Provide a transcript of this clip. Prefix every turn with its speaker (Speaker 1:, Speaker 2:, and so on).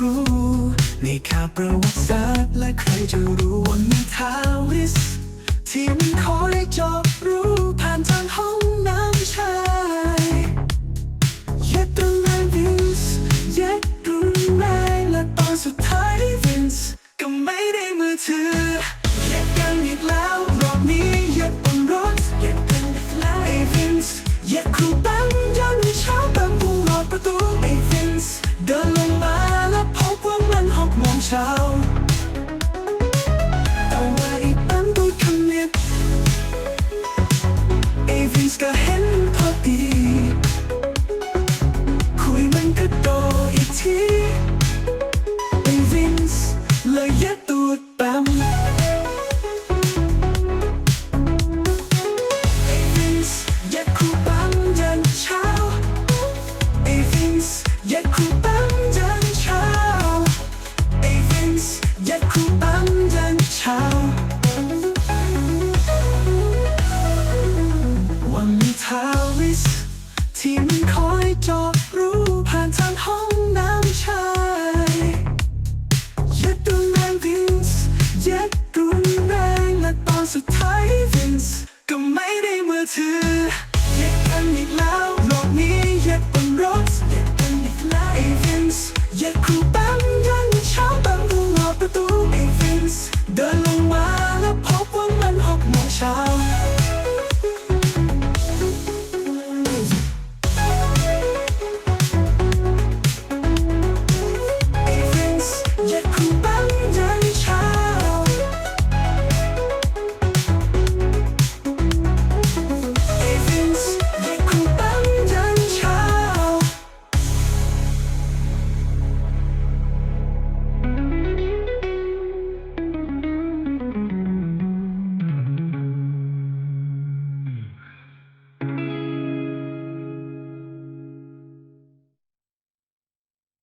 Speaker 1: ในคาประวัติศาสตร์และใครจะรู้ว่ามีทาวิส ที่มันคอยเจอบรู้ผ่านทางห้องน้ำชาย Yet the reviews Yet รุนแรงและตอนสุดท้ายได้วินส์ก็ไม่ได้มือถือ Yet กันอีกแล้ว เยะตูดแปมไอ้ฟิงส์ครูปั๊มยันเช้าไอ้ฟิงส์ครูปั๊มยันเช้าไอ้ฟิงส์ครูปั๊มยันเช้าวันนี้ทาวิสที่มันคอยจอ ถือเย็บกันอีกแล้วโลกนี้เย็บบนรถเย็บกันอีกแล้วเอวินส์เย็บครูแป้งยันเช้าแป้งรอประตูเอวินส์เดินลงมาแล้วพบว่ามันหกโมงเช้า